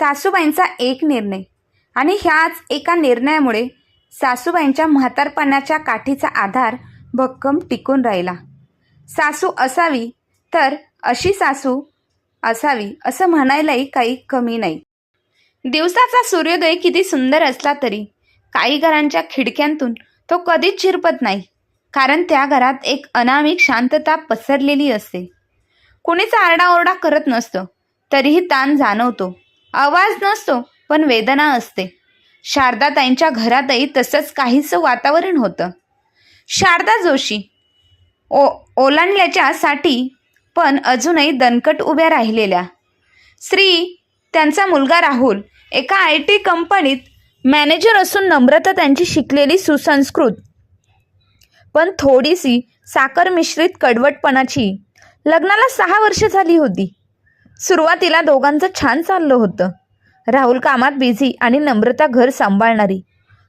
सासूबाईंचा एक निर्णय. आणि ह्याच एका निर्णयामुळे सासूबाईंच्या म्हातारपणाच्या काठीचा आधार भक्कम टिकून राहिला. सासू असावी तर अशी सासू असावी असं म्हणायलाही काही कमी नाही. दिवसाचा सूर्योदय किती सुंदर असला तरी काही घरांच्या खिडक्यांतून तो कधीच चिरपत नाही कारण त्या घरात एक अनामिक शांतता पसरलेली असते. कुणीच आरडाओरडा करत नसतो तरीही ताण जाणवतो. आवाज नसतो पण वेदना असते. शारदाताईंच्या घरातही तसंच काहीसं वातावरण होतं. शारदा जोशी ओ ओलांडल्याच्या साठी पण अजूनही दणकट उभ्या राहिलेल्या. श्री त्यांचा मुलगा राहुल एका आय टी कंपनीत मॅनेजर असून नम्रता त्यांची शिकलेली सुसंस्कृत. पण थोडीशी साखर मिश्रित कडवटपणाची. लग्नाला सहा वर्ष झाली होती. सुरुवातीला दोघांचं छान चाललं होतं. राहुल कामात बिझी आणि नम्रता घर सांभाळणारी.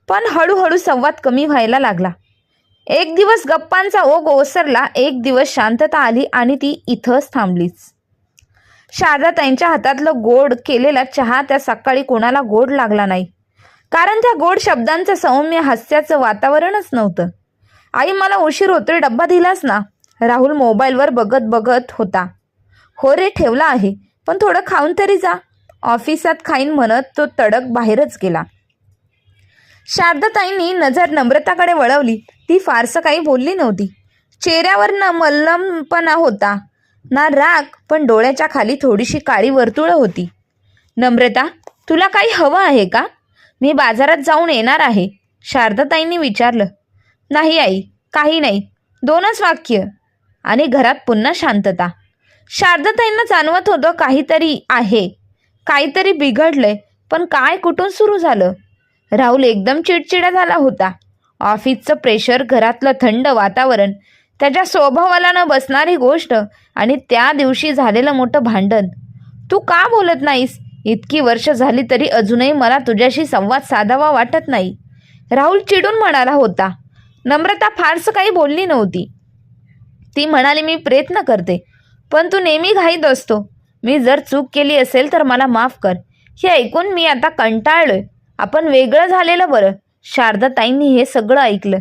पण हळूहळू संवाद कमी व्हायला लागला. एक दिवस गप्पांचा ओघ ओसरला एक दिवस शांतता आली आणि ती इथंच थांबलीच. शारदा त्यांच्या हातातलं गोड केलेला चहा त्या सकाळी कोणाला गोड लागला नाही. कारण त्या गोड शब्दांचं सौम्य हास्याचं वातावरणच नव्हतं. आई मला उशीर होतोय डब्बा दिलास ना? राहुल मोबाईलवर बघत बघत होता. हो रे ठेवला आहे. पण थोडं खाऊन तरी जा. ऑफिसात खाईन म्हणत तो तडक बाहेरच गेला. शारदाताईंनी नजर नम्रताकडे वळवली. ती फारसं काही बोलली नव्हती. चेहऱ्यावर न मल्लमपणा होता. ना राग पण डोळ्याच्या खाली थोडीशी काळी वर्तुळं होती. नम्रता तुला काही हवं आहे का? मी बाजारात जाऊन येणार आहे. शारदाताईंनी विचारलं. नाही आई काही नाही. दोनच वाक्य. आणि घरात पुन्हा शांतता. शारदाताईंना जाणवत होतं काहीतरी आहे. काहीतरी बिघडलंय. पण काय कुठून सुरू झालं? राहुल एकदम चिडचिडा झाला होता. ऑफिसचं प्रेशर घरातलं थंड वातावरण त्याच्या स्वभावाला न बसणारी गोष्ट आणि त्या दिवशी झालेलं मोठं भांडण. तू का बोलत नाहीस? इतकी वर्ष झाली तरी अजूनही मला तुझ्याशी संवाद साधावा वाटत नाही. राहुल चिडून म्हणाला होता. नम्रता फारसं काही बोलली नव्हती. ती म्हणाली मी प्रयत्न करते. पण तू नेहमी घाईत असतो. मी जर चूक केली असेल तर मला माफ कर. हे ऐकून मी आता कंटाळलोय. आपण वेगळं झालेलं बरं. शारदाताईंनी हे सगळं ऐकलं.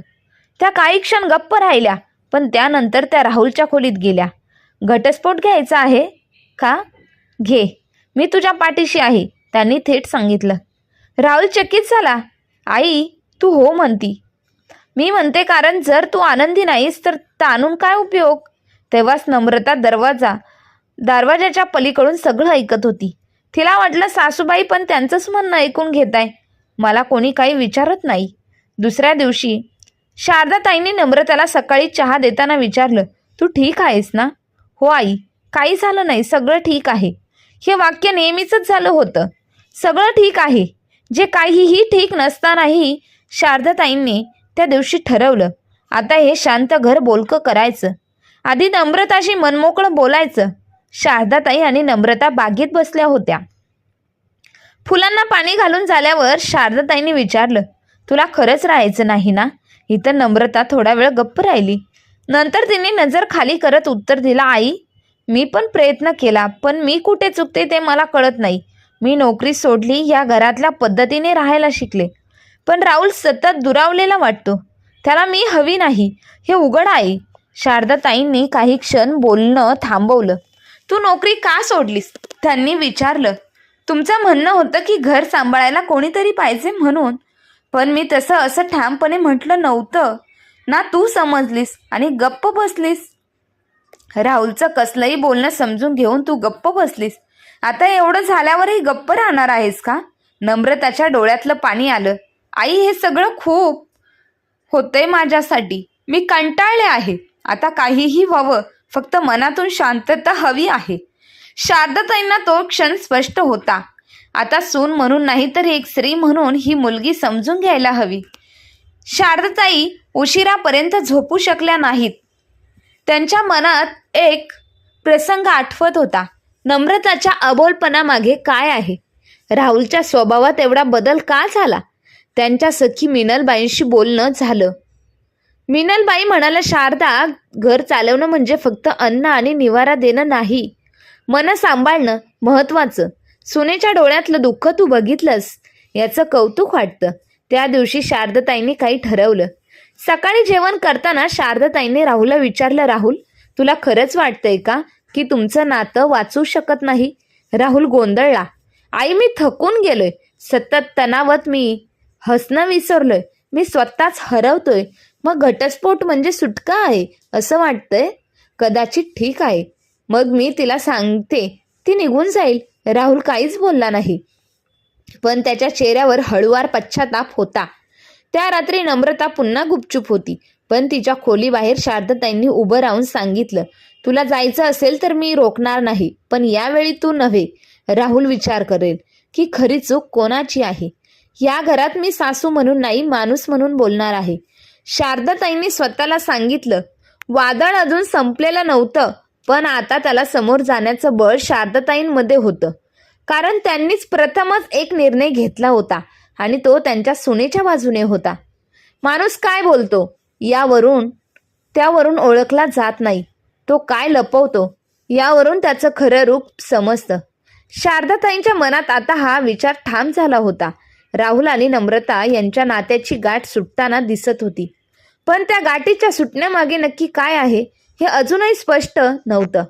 त्या काही क्षण गप्प राहिल्या पण त्यानंतर त्या राहुलच्या खोलीत गेल्या. घटस्फोट घ्यायचा आहे का? घे. मी तुझ्या पाठीशी आहे त्यांनी थेट सांगितलं. राहुल चकित झाला. आई तू हो म्हणती. मी म्हणते कारण जर तू आनंदी नाहीस तर ताणून काय उपयोग? तेव्हाच नम्रता दरवाजा दरवाजाच्या पलीकडून सगळं ऐकत होती. तिला वाटलं सासूबाई पण त्यांचंच म्हणणं ऐकून घेत आहे मला कोणी काही विचारत नाही. दुसऱ्या दिवशी शारदाताईंनी नम्रताला सकाळी चहा देताना विचारलं तू ठीक आहेस ना? हो आई. काही झालं नाही. सगळं ठीक आहे. हे वाक्य नेहमीचंच झालं होतं. सगळं ठीक आहे. जे काहीही ठीक नसतानाही शारदाताईंनी त्या दिवशी ठरवलं. आता हे शांत घर बोलकं करायचं. आधी नम्रताशी मनमोकळं बोलायचं. शारदाताई आणि नम्रता बागेत बसल्या होत्या. फुलांना पाणी घालून झाल्यावर शारदाताईंनी विचारलं तुला खरंच राहायचं नाही ना? इथं नम्रता थोडा वेळ गप्प राहिली. नंतर तिने नजर खाली करत उत्तर दिलं आई मी पण प्रयत्न केला पण मी कुठे चुकते ते मला कळत नाही. मी नोकरी सोडली या घरातल्या पद्धतीने राहायला शिकले. पण राहुल सतत दुरावलेला वाटतो. त्याला मी हवी नाही. हे उघड आहे शारदाताईंनी काही क्षण बोलणं थांबवलं. तू नोकरी का सोडलीस? त्यांनी विचारलं. तुमचं म्हणणं होतं की घर सांभाळायला कोणीतरी पाहिजे म्हणून. पण मी तसं असं ठामपणे म्हटलं नव्हतं. ना तू समजलीस आणि गप्प बसलीस. राहुलचं कसलंही बोलणं समजून घेऊन तू गप्प बसलीस. आता एवढं झाल्यावरही गप्प राहणार आहेस का? नम्रताच्या डोळ्यातलं पाणी आलं. आई हे सगळं खूप होतंय माझ्यासाठी. मी कंटाळले आहे. आता काहीही व्हावं फक्त मनातून शांतता हवी आहे. शारदाताईंना तो क्षण स्पष्ट होता. आता सून म्हणून नाही तर एक स्त्री म्हणून ही मुलगी समजून घ्यायला हवी. शारदाताई उशिरापर्यंत झोपू शकल्या नाहीत. त्यांच्या मनात एक प्रसंग आठवत होता. नम्रताच्या अबोलपणामागे काय आहे? राहुलच्या स्वभावात एवढा बदल का झाला? त्यांच्या सखी मिनलबाईंशी बोलणं झालं. मिनलबाई म्हणाल्या शारदा घर चालवणं म्हणजे फक्त अन्न आणि निवारा देणं नाही. मन सांभाळणं महत्त्वाचं. सुनेच्या डोळ्यातलं दुःख तू बघितलंस याचं कौतुक वाटतं. त्या दिवशी शारदताईंनी काही ठरवलं. सकाळी जेवण करताना शारदताईंनी राहुलला विचारलं राहुल तुला खरंच वाटतंय का की तुमचं नातं वाचू शकत नाही? राहुल गोंधळला. आई मी थकून गेलोय. सतत तणावत मी हसणं विसरलोय. मी स्वतःच हरवतोय. मग घटस्फोट म्हणजे सुटका आहे असं वाटतंय? कदाचित ठीक आहे. मग मी तिला सांगते ती निघून जाईल. राहुल काहीच बोलला नाही. पण त्याच्या चेहऱ्यावर हळुवार पश्चाताप होता. त्या रात्री नम्रता पुन्हा गुपचूप होती पण तिच्या खोलीबाहेर शारदताईंनी उभं राहून सांगितलं तुला जायचं असेल तर मी रोखणार नाही पण यावेळी तू नव्हे. राहुल विचार करेल की खरी चूक कोणाची आहे? या घरात मी सासू म्हणून नाही माणूस म्हणून बोलणार आहे. शारदाताईंनी स्वतःला सांगितलं वादळ अजून संपलेलं नव्हतं पण आता त्याला समोर जाण्याचं बळ शारदाताईंमध्ये होतं. कारण त्यांनीच प्रथमच एक निर्णय घेतला होता आणि तो त्यांच्या सुनेच्या बाजूने होता. माणूस काय बोलतो? यावरून त्यावरून ओळखला जात नाही. तो काय लपवतो? यावरून त्याचं खरं रूप समजतं. शारदाताईंच्या मनात आता हा विचार ठाम झाला होता. राहुल आणि नम्रता यांच्या नात्याची गाठ सुटताना दिसत होती. पण त्या गाठीच्या सुटण्यामागे नक्की काय आहे हे अजूनही स्पष्ट नव्हतं.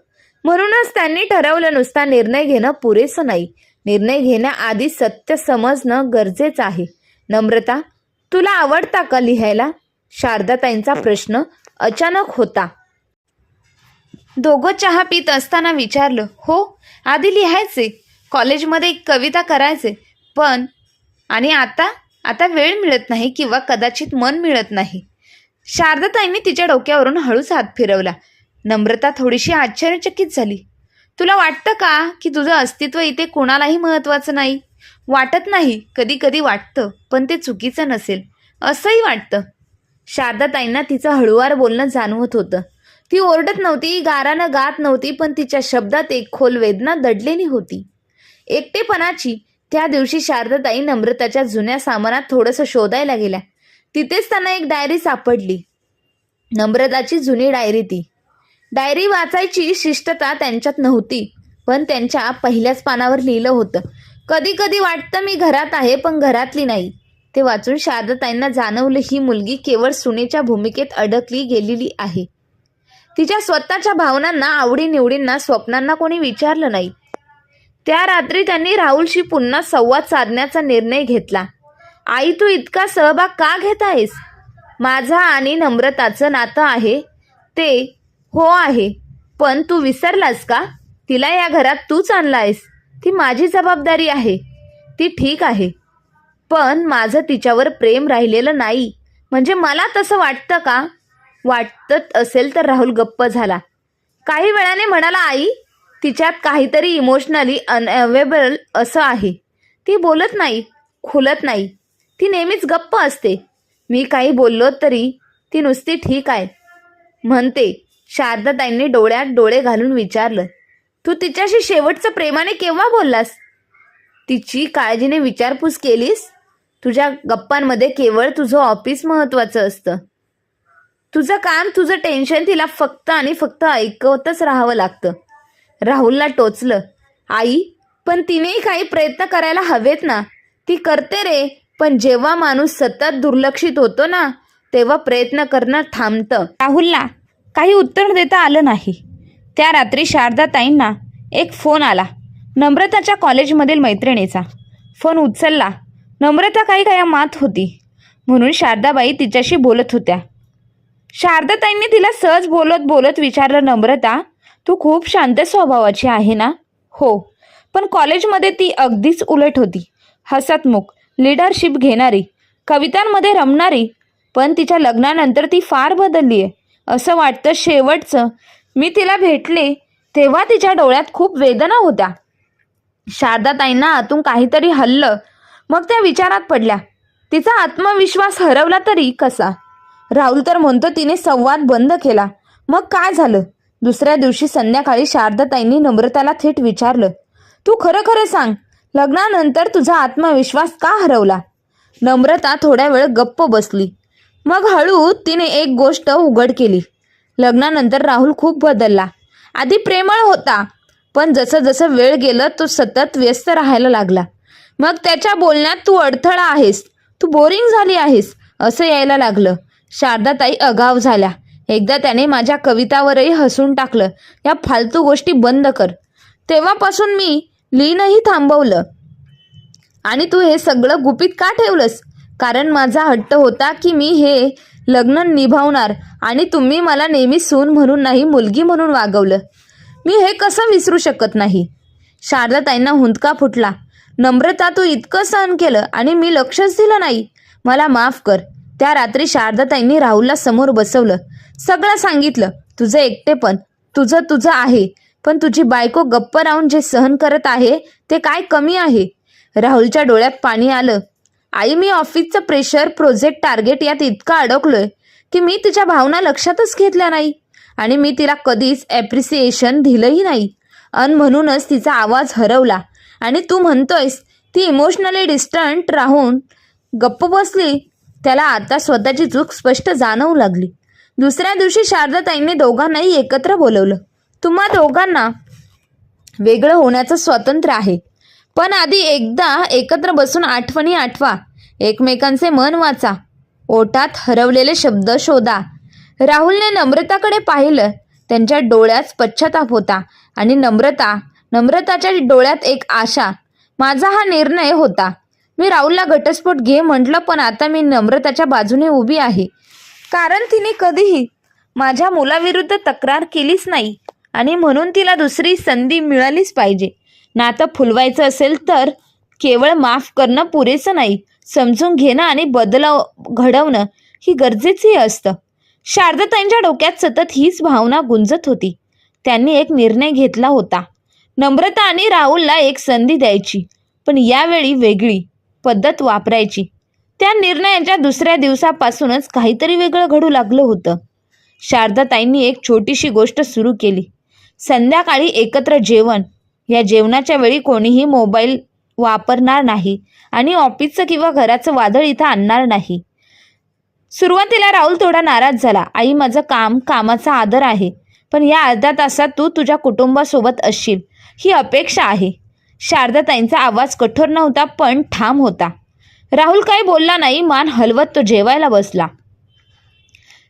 म्हणूनच त्यांनी ठरवलं नुसता निर्णय घेणं पुरेसं नाही. निर्णय घेण्याआधी सत्य समजणं गरजेचं आहे. नम्रता तुला आवडता का लिहायला? शारदाताईंचा प्रश्न अचानक होता. दोघं चहा पित असताना विचारलं हो आधी लिहायचे. कॉलेजमध्ये एक कविता करायचे. पण आणि आता? आता वेळ मिळत नाही किंवा कदाचित मन मिळत नाही. शारदाताईंनी तिच्या डोक्यावरून हळूच हात फिरवला. नम्रता थोडीशी आश्चर्यचकित झाली. तुला वाटतं का की तुझं अस्तित्व इथे कोणालाही महत्त्वाचं नाही? वाटत नाही कधी कधी वाटतं पण ते चुकीचं नसेल. असंही वाटतं. शारदाताईंना तिचं हळुवार बोलणं जाणवत होतं. ती ओरडत नव्हती गारानं गात नव्हती पण तिच्या शब्दात एक खोल वेदना दडलेली होती. एकटेपणाची त्या दिवशी शारदाताई नम्रताच्या जुन्या सामानात थोडंसं शोधायला गेल्या. तिथेच त्यांना एक डायरी सापडली. नम्रताची जुनी डायरी ती. डायरी वाचायची शिष्टता त्यांच्यात नव्हती पण त्यांच्या पहिल्याच पानावर लिहिलं होतं. कधी कधी वाटतं मी घरात आहे पण घरातली नाही. ते वाचून शारदाताईंना जाणवलं ही मुलगी केवळ सुनेच्या भूमिकेत अडकली गेलेली आहे. तिच्या स्वतःच्या भावनांना आवडीनिवडींना स्वप्नांना कोणी विचारलं नाही. त्या रात्री त्यांनी राहुलशी पुन्हा संवाद साधण्याचा निर्णय घेतला. आई तू इतका सहभाग का घेत आहेस? माझा आणि नम्रताचं नातं आहे ते हो आहे पण तू विसरलास का? तिला या घरात तूच आणला आहेस. ती माझी जबाबदारी आहे. ती ठीक आहे. पण माझं तिच्यावर प्रेम राहिलेलं नाही. म्हणजे मला तसं वाटतं का? वाटत असेल तर राहुल गप्प झाला. काही वेळाने म्हणाला आई तिच्यात काहीतरी इमोशनली अनअवेबल असं आहे. ती बोलत नाही खुलत नाही. ती नेहमीच गप्प असते. मी काही बोललो तरी ती नुसती ठीक आहे. म्हणते शारदाताईंनी डोळ्यात डोळे घालून विचारलं तू तिच्याशी शेवटचं प्रेमाने केव्हा बोललास? तिची काळजीने विचारपूस केलीस? तुझ्या गप्पांमध्ये केवळ तुझं ऑफिस महत्त्वाचं असतं. तुझं काम तुझं टेन्शन तिला फक्त आणि फक्त ऐकवतच राहावं लागतं. राहुलला टोचलं आई पण तिनेही काही प्रयत्न करायला हवेत ना? ती करते रे. पण जेव्हा माणूस सतत दुर्लक्षित होतो ना तेव्हा प्रयत्न करणं थांबतं. राहुलला काही उत्तर देता आलं नाही. त्या रात्री शारदाताईंना एक फोन आला. नम्रताच्या कॉलेजमधील मैत्रिणीचा. फोन उचलला. नम्रता काही काय मात होती. म्हणून शारदाबाई तिच्याशी बोलत होत्या. शारदाताईंनी तिला सहज बोलत बोलत विचारलं नम्रता तू खूप शांत स्वभावाची आहे ना? हो. पण कॉलेजमध्ये ती अगदीच उलट होती. हसतमुख लिडरशिप घेणारी कवितांमध्ये रमणारी पण तिच्या लग्नानंतर ती फार बदलली आहे असं वाटतं शेवटचं. मी तिला भेटले तेव्हा तिच्या डोळ्यात खूप वेदना होत्या. शारदाताईंना आतून काहीतरी हल्लं. मग त्या विचारात पडल्या तिचा आत्मविश्वास हरवला तरी कसा? राहुल तर म्हणतो तिने संवाद बंद केला. मग काय झालं? दुसऱ्या दिवशी संध्याकाळी शारदाताईंनी नम्रताला थेट विचारलं तू खरं खरं सांग लग्नानंतर तुझा आत्मविश्वास का हरवला? नम्रता थोड्या वेळ गप्प बसली. मग हळू तिने एक गोष्ट उघड केली. लग्नानंतर राहुल खूप बदलला. आधी प्रेमळ होता पण जसं जसं वेळ गेलं तो सतत व्यस्त राहायला लागला. मग त्याच्या बोलण्यात तू अडथळा आहेस तू बोरिंग झाली आहेस असं यायला लागलं. शारदाताई अगाव झाल्या. एकदा त्याने माझ्या कवितावरही हसून टाकलं. या फालतू गोष्टी बंद कर. तेव्हापासून मी लीनही थांबवलं. आणि तू हे सगळं गुपित का ठेवलंस? कारण माझा हट्ट होता की मी हे लग्न निभावणार आणि तुम्ही मला नेहमी सून म्हणून नाही मुलगी म्हणून वागवलं. मी हे कसं विसरू शकत नाही? शारदाताईंना हुंदका फुटला. नम्रता तू इतकं सहन केलं आणि मी लक्षच दिलं नाही. मला माफ कर. त्या रात्री शारदाताईंनी राहुलला समोर बसवलं. सगळं सांगितलं. तुझं एकटेपण. तुझं तुझं आहे. पण तुझी बायको गप्प राहून जे सहन करत आहे ते काय कमी आहे? राहुलच्या डोळ्यात पाणी आलं. आई मी ऑफिसचं प्रेशर प्रोजेक्ट टार्गेट यात इतका अडकलोय की मी तिच्या भावना लक्षातच घेतल्या नाही आणि मी तिला कधीच ॲप्रिसिएशन दिलंही नाही. अन म्हणूनच तिचा आवाज हरवला आणि तू म्हणतोयस ती इमोशनली डिस्टंट राहून गप्प बसली. त्याला आता स्वतःची चूक स्पष्ट जाणवू लागली. दुसऱ्या दिवशी शारदाताईंनी दोघांनाही एकत्र बोलवलं. तुम्हा दोघांना वेगळं होण्याचं स्वातंत्र्य आहे. पण आधी एकदा एकत्र बसून आठवणी आठवा. एकमेकांचे मन वाचा. ओठात हरवलेले शब्द शोधा. राहुलने नम्रताकडे पाहिलं. त्यांच्या डोळ्यात पश्चाताप होता आणि नम्रता नम्रताच्या डोळ्यात एक आशा. माझा हा निर्णय होता. मी राहुलला घटस्फोट घे म्हटलं पण आता मी नम्रताच्या बाजूने उभी आहे. कारण तिने कधीही माझ्या मुलाविरुद्ध तक्रार केलीच नाही. आणि म्हणून तिला दुसरी संधी मिळालीच पाहिजे. नातं फुलवायचं असेल तर केवळ माफ करणं पुरेसं नाही. समजून घेणं आणि बदलाव घडवणं ही गरजेचंही असतं. शारदाताईंच्या डोक्यात सतत हीच भावना गुंजत होती. त्यांनी एक निर्णय घेतला होता. नम्रता आणि राहुलला एक संधी द्यायची पण यावेळी वेगळी पद्धत वापरायची. त्या निर्णयाच्या दुसऱ्या दिवसापासूनच काहीतरी वेगळं घडू लागलं होतं. शारदाताईंनी एक छोटीशी गोष्ट सुरू केली. संध्याकाळी एकत्र जेवण. या जेवणाच्या वेळी कोणीही मोबाईल वापरणार नाही आणि ऑफिसचं किंवा घराचं वादळ इथं आणणार नाही. सुरुवातीला राहुल थोडा नाराज झाला. आई माझं काम कामाचा आदर आहे पण या अर्ध्या तासात तू तुझ्या कुटुंबासोबत असशील. ही अपेक्षा आहे. शारदाताईंचा आवाज कठोर नव्हता पण ठाम होता. राहुल काही बोलला नाही मान हलवत तो जेवायला बसला.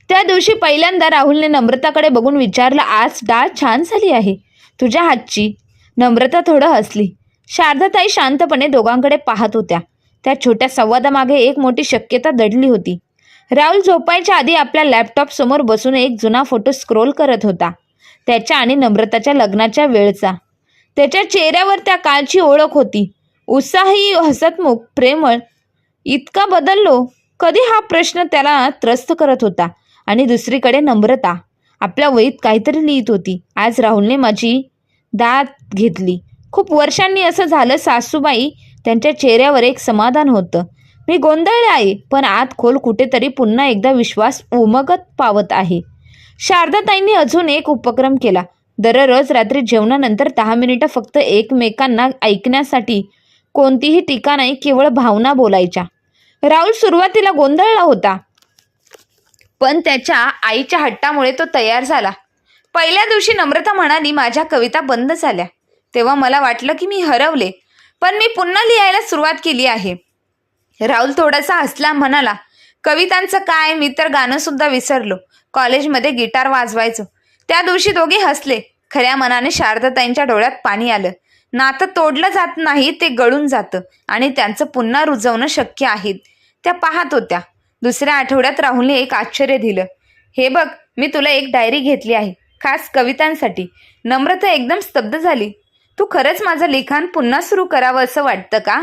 त्या दिवशी पहिल्यांदा राहुलने नम्रताकडे बघून विचारलं आज डाळ छान झाली आहे. तुझ्या हातची. नम्रता थोडं हसली. शारदाताई शांतपणे दोघांकडे पाहत होत्या. त्या छोट्या संवादामागे एक मोठी शक्यता दडली होती. राहुल झोपायच्या आधी आपल्या लॅपटॉप समोर बसून एक जुना फोटो स्क्रोल करत होता. त्याच्या आणि नम्रताच्या लग्नाच्या वेळचा. त्याच्या चेहऱ्यावर त्या काळची ओळख होती. उत्साही हसतमुख प्रेमळ. इतका बदललो? कधी हा प्रश्न त्याला त्रस्त करत होता? आणि दुसरीकडे नम्रता. आपल्या वहीत काहीतरी लिहित होती. आज राहुलने माझी दात घेतली. खूप वर्षांनी असं झालं सासूबाई त्यांच्या चेहऱ्यावर एक समाधान होतं. मी गोंधळले आहे पण आत खोल कुठेतरी पुन्हा एकदा विश्वास उमगत पावत आहे. शारदाताईंनी अजून एक उपक्रम केला. दररोज रात्री जेवणानंतर दहा मिनिटं फक्त एकमेकांना ऐकण्यासाठी कोणतीही टीका नाही केवळ भावना बोलायच्या. राहुल सुरुवातीला गोंधळला होता. पण त्याच्या आईच्या हट्टामुळे तो तयार झाला. पहिल्या दिवशी नम्रता म्हणाली माझ्या कविता बंद झाल्या. तेव्हा मला वाटलं की मी हरवले पण मी पुन्हा लिहायला सुरुवात केली आहे. राहुल थोडासा हसला म्हणाला कवितांचं काय? मी तर गाणं सुद्धा विसरलो. कॉलेजमध्ये गिटार वाजवायचो. त्या दिवशी दोघे हसले. खऱ्या मनाने शारदाताईंच्या डोळ्यात पाणी आलं. नातं तोडलं जात नाही ते गळून जातं आणि त्यांचं पुन्हा रुजवणं शक्य आहे. त्या पाहत होत्या. दुसऱ्या आठवड्यात राहुलने एक आश्चर्य दिलं. हे बघ मी तुला एक डायरी घेतली आहे खास कवितांसाठी. नम्रता एकदम स्तब्ध झाली. तू खरंच माझं लिखाण पुन्हा सुरू करावं असं वाटतं का?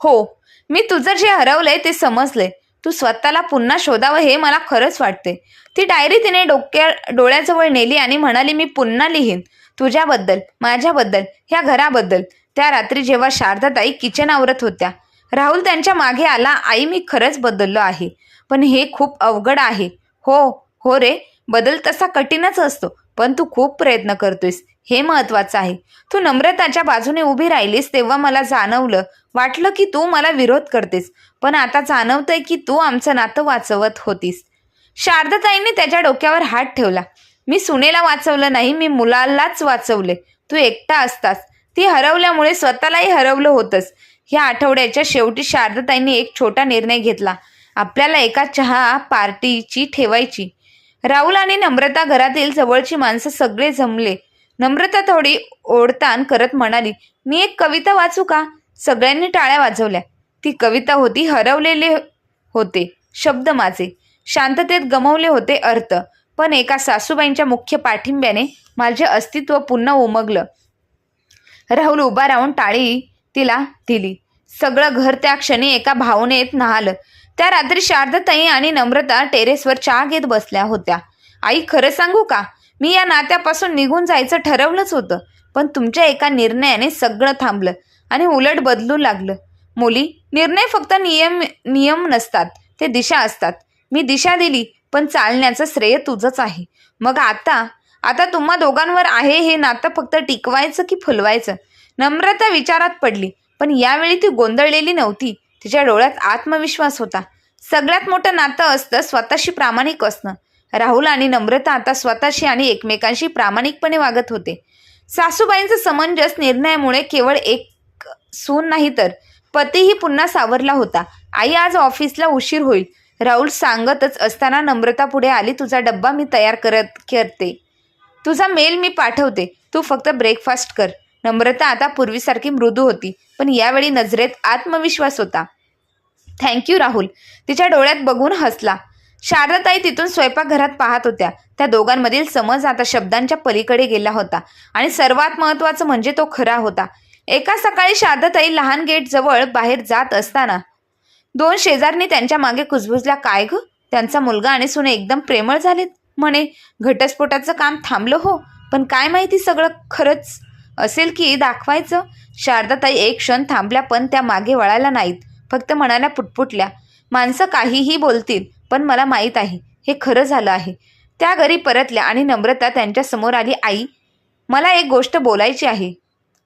हो. मी तुझं जे हरवलंय ते समजलंय. तू स्वतःला पुन्हा शोधावं हे मला खरंच वाटते ती डायरी तिने डोक्या डोळ्याजवळ नेली आणि म्हणाली मी पुन्हा लिहीन. तुझ्याबद्दल माझ्याबद्दल ह्या घराबद्दल. त्या रात्री जेव्हा शारदाताई किचन आवरत होत्या राहुल त्यांच्या मागे आला आई मी खरंच बदललो आहे पण हे खूप अवघड आहे. हो हो रे बदल तसा कठीणच असतो पण तू खूप प्रयत्न करतोयस हे महत्वाचं आहे. तू नम्रताच्या बाजूने उभी राहिलीस तेव्हा मला जाणवलं वाटलं की तू मला विरोध करतेस पण आता जाणवतंय की तू आमचं नातं वाचवत होतीस. शारदाताईंनी त्याच्या डोक्यावर हात ठेवला. मी सुनेला वाचवलं नाही मी मुलालाच वाचवले. तू एकटा असतास. ती हरवल्यामुळे स्वतःलाही हरवलं होतंस. ह्या आठवड्याच्या शेवटी शारदाताईंनी एक छोटा निर्णय घेतला. आपल्याला एका चहा पार्टीची ठेवायची. राहुल आणि नम्रता घरातील जवळची माणसं सगळे जमले. नम्रता थोडी ओढताण करत म्हणाली मी एक कविता वाचू का? सगळ्यांनी टाळ्या वाजवल्या. ती कविता होती हरवलेले होते शब्द माझे. शांततेत गमवले होते अर्थ. पण एका सासूबाईंच्या मुख्य पाठिंब्याने माझे अस्तित्व पुन्हा उमगलं. राहुल उभा राहून टाळी तिला दिली. सगळं घर त्या क्षणी एका भावनेत न्हालं. त्या रात्री शारदाताई आणि नम्रता टेरेसवर चहा घेत बसल्या होत्या. आई खरं सांगू का? मी या नात्यापासून निघून जायचं ठरवलंच होतं. पण तुमच्या एका निर्णयाने सगळं थांबलं आणि उलट बदलू लागलं. मुली निर्णय फक्त नियम नियम नसतात. ते दिशा असतात. मी दिशा दिली पण चालण्याचं श्रेय तुझंच आहे. मग आता आता तुम्हा दोघांवर आहे हे नातं फक्त टिकवायचं की फुलवायचं? नम्रता विचारात पडली पण यावेळी ती गोंधळलेली नव्हती. तिच्या डोळ्यात आत्मविश्वास होता. सगळ्यात मोठं नातं असतं स्वतःशी प्रामाणिक असणं. राहुल आणि नम्रता आता स्वतःशी आणि एकमेकांशी प्रामाणिकपणे वागत होते. सासूबाईंचं समंजस निर्णयामुळे केवळ एक सून नाही तर पतीही पुन्हा सावरला होता. आई आज ऑफिसला उशीर होईल. राहुल सांगतच असताना नम्रता पुढे आली तुझा डब्बा मी तयार करत करते. तुझा मेल मी पाठवते. तू फक्त ब्रेकफास्ट कर. नम्रता आता पूर्वीसारखी मृदू होती पण यावेळी नजरेत आत्मविश्वास होता. Thank you Rahul. तिच्या डोळ्यात बघून हसला. शारदाताई तिथून स्वयंपाकघरात पाहत होत्या. त्या दोघांमधील समज आता शब्दांच्या पलीकडे गेला होता आणि सर्वात महत्त्वाचं म्हणजे तो खरा होता. एका सकाळी शारदाताई लहान गेट जवळ बाहेर जात असताना दोन शेजारनी त्यांच्या मागे कुजबुजला काय ग? त्यांचा मुलगा आणि सुने एकदम प्रेमळ झालेत. म्हणे घटस्फोटाचं काम थांबलं हो पण काय माहिती सगळं खरंच असेल की दाखवायचं? शारदाताई एक क्षण थांबल्या पण त्या मागे वळायला नाहीत. फक्त म्हणाल्या पुटपुटल्या. माणसं काहीही बोलतील पण मला माहीत आहे. हे खरं झालं आहे. त्या घरी परतल्या आणि नम्रता त्यांच्यासमोर आली आई मला एक गोष्ट बोलायची आहे.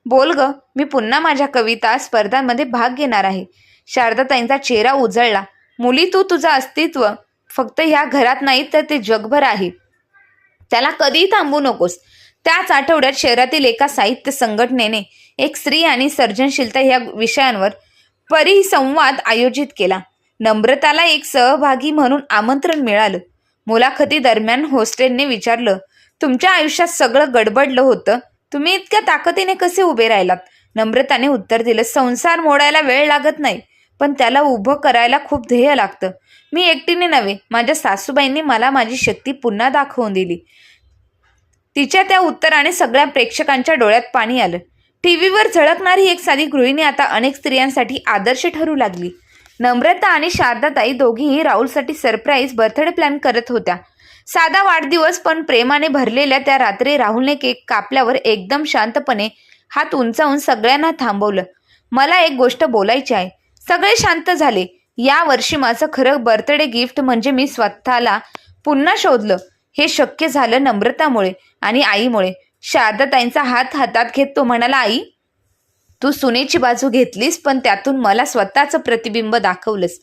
बोल ग. मी पुन्हा माझ्या कविता स्पर्धांमध्ये भाग घेणार आहे. शारदाताईंचा चेहरा उजळला. मुली तू तुझं अस्तित्व. फक्त ह्या घरात नाही तर ते जगभर आहे. त्याला कधीही थांबू नकोस. त्याच आठवड्यात शहरातील एका साहित्य संघटनेने एक स्त्री आणि सर्जनशीलता या विषयांवर परिसंवाद आयोजित केला. नम्रताला एक सहभागी म्हणून आमंत्रण मिळालं. मुलाखती दरम्यान होस्टेलने विचारलं तुमच्या आयुष्यात सगळं गडबडलं होतं. तुम्ही इतक्या ताकदीने कसे उभे राहिलात? नम्रताने उत्तर दिलं संसार मोडायला वेळ लागत नाही पण त्याला उभं करायला खूप ध्येय लागतं. मी एकटीने नव्हे माझ्या सासूबाईंनी मला माझी शक्ती पुन्हा दाखवून दिली. तिच्या त्या उत्तराने सगळ्या प्रेक्षकांच्या डोळ्यात पाणी आलं. टी व्हीवर झळकणारी एक साधी गृहिणी आता अनेक स्त्रियांसाठी आदर्श ठरू लागली. नम्रता आणि शारदाताई दोघीही राहुलसाठी सरप्राईज बर्थडे प्लॅन करत होत्या. साधा वाढदिवस पण प्रेमाने भरलेल्या त्या रात्री राहुलने केक कापल्यावर एकदम शांतपणे हात उंचावून सगळ्यांना थांबवलं. मला एक गोष्ट बोलायची आहे. सगळे शांत झाले. या वर्षी माझं खरं बर्थडे गिफ्ट म्हणजे मी स्वतःला पुन्हा शोधलं. हे शक्य झालं नम्रतामुळे आणि आईमुळे. शारदाताईंचा हात हातात घेत तो म्हणाला आई तू सुनेची बाजू घेतलीस पण त्यातून मला स्वतःचं प्रतिबिंब दाखवलंस.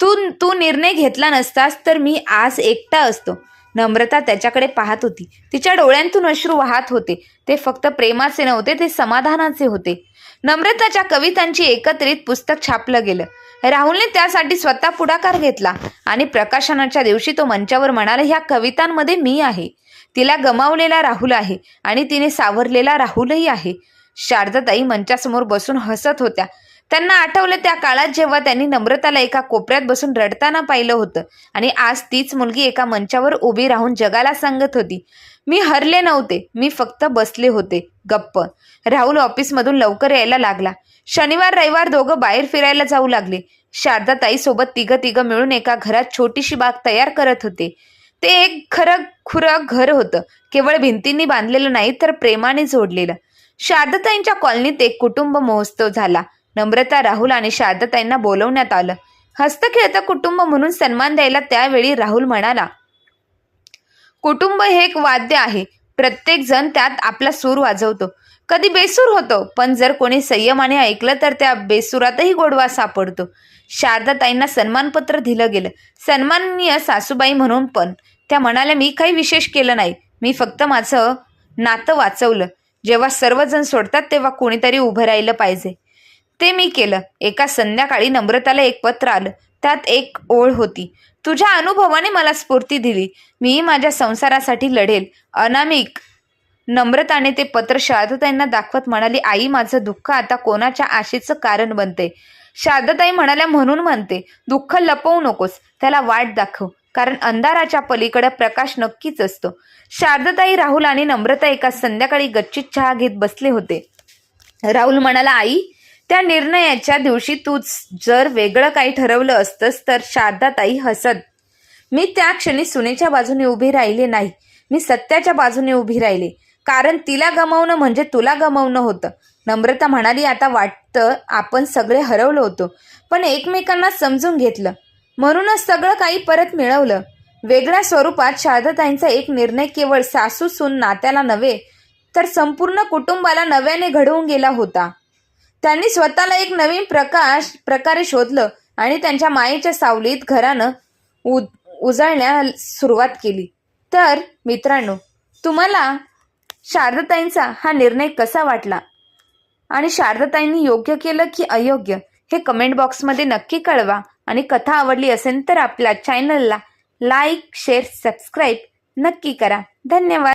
तू तू निर्णय घेतला नसतास तर मी आज एकटा असतो. नम्रता त्याच्याकडे पाहत होती. तिच्या डोळ्यांतून अश्रू वाहत होते. ते फक्त प्रेमाचे नव्हते ते समाधानाचे होते. नम्रताच्या कवितांची एकत्रित पुस्तक छापलं गेलं. राहुलने त्यासाठी स्वतः पुढाकार घेतला आणि प्रकाशनाच्या दिवशी तो मंचावर म्हणाला ह्या कवितांमध्ये मी आहे. तिला गमावलेला राहुल आहे आणि तिने सावरलेला राहुलही आहे. शारदाताई मंचासमोर बसून हसत होत्या. त्यांना आठवलं त्या काळात जेव्हा त्यांनी नम्रताला एका कोपऱ्यात बसून रडताना पाहिलं होतं. आणि आज तीच मुलगी एका मंचावर उभी राहून जगाला सांगत होती. मी हरले नव्हते मी फक्त बसले होते. गप्प. राहुल ऑफिसमधून लवकर यायला लागला. शनिवार रविवार दोघं बाहेर फिरायला जाऊ लागले. शारदा ताईसोबत तिघं तिघं मिळून एका घरात छोटीशी बाग तयार करत होते. ते एक खरं खुरं घर होतं. केवळ भिंतींनी बांधलेलं नाही तर प्रेमाने जोडलेलं. शारदाताईंच्या कॉलनीत एक कुटुंब महोत्सव झाला. नम्रता राहुल आणि शारदाताईंना बोलवण्यात आलं. हस्तखेळतं कुटुंब म्हणून सन्मान द्यायला त्यावेळी राहुल म्हणाला कुटुंब हे एक वाद्य आहे. प्रत्येक जण त्यात आपला सूर वाजवतो. कधी बेसूर होतो पण जर कोणी संयमाने ऐकलं तर त्या बेसुरातही गोडवा सापडतो. शारदाताईंना सन्मानपत्र दिलं गेलं. सन्माननीय सासूबाई म्हणून पण. त्या म्हणाल्या मी काही विशेष केलं नाही. मी फक्त माझं नातं वाचवलं. जेव्हा सर्वजण सोडतात तेव्हा कोणीतरी उभं राहिलं पाहिजे. ते मी केलं. एका संध्याकाळी नम्रताला एक पत्र आलं. त्यात एक ओळ होती. तुझ्या अनुभवाने मला स्फूर्ती दिली. मी माझ्या संसारासाठी लढेल. अनामिक. नम्रताने ते पत्र शारदताईंना दाखवत म्हणाली आई माझं दुःख आता कोणाच्या आशेचं कारण बनते शारदताई म्हणाल्या म्हणून म्हणते. दुःख लपवू नकोस. त्याला वाट दाखव. कारण अंधाराच्या पलीकडे प्रकाश नक्कीच असतो. शारदताई राहुल आणि नम्रता एका संध्याकाळी गच्चीत चहा घेत बसले होते. राहुल म्हणाला आई त्या निर्णयाच्या दिवशी तू जर वेगळं काही ठरवलं असतंस तर शारदाताई हसत. मी त्या क्षणी सुनेच्या बाजूने उभी राहिले नाही. मी सत्याच्या बाजूने उभी राहिले. कारण तिला गमावणं म्हणजे तुला गमावणं होतं. नम्रता म्हणाली आता वाटतं आपण सगळे हरवलो होतो. पण एकमेकांना समजून घेतलं. म्हणूनच सगळं काही परत मिळवलं. वेगळ्या स्वरूपात शारदाताईंचा एक निर्णय केवळ सासू सून नात्याला नव्हे तर संपूर्ण कुटुंबाला नव्याने घडवून गेला होता. त्यांनी स्वतःला एक नवीन प्रकाश प्रकारे शोधलं आणि त्यांच्या मायेच्या सावलीत घरानं उद उजळण्यास सुरुवात केली. तर मित्रांनो तुम्हाला शारदाताईंचा हा निर्णय कसा वाटला? आणि शारदाताईंनी योग्य केलं की अयोग्य? हे कमेंट बॉक्समध्ये नक्की कळवा. आणि कथा आवडली असेल तर आपल्या चॅनलला लाईक शेअर सबस्क्राईब नक्की करा. धन्यवाद.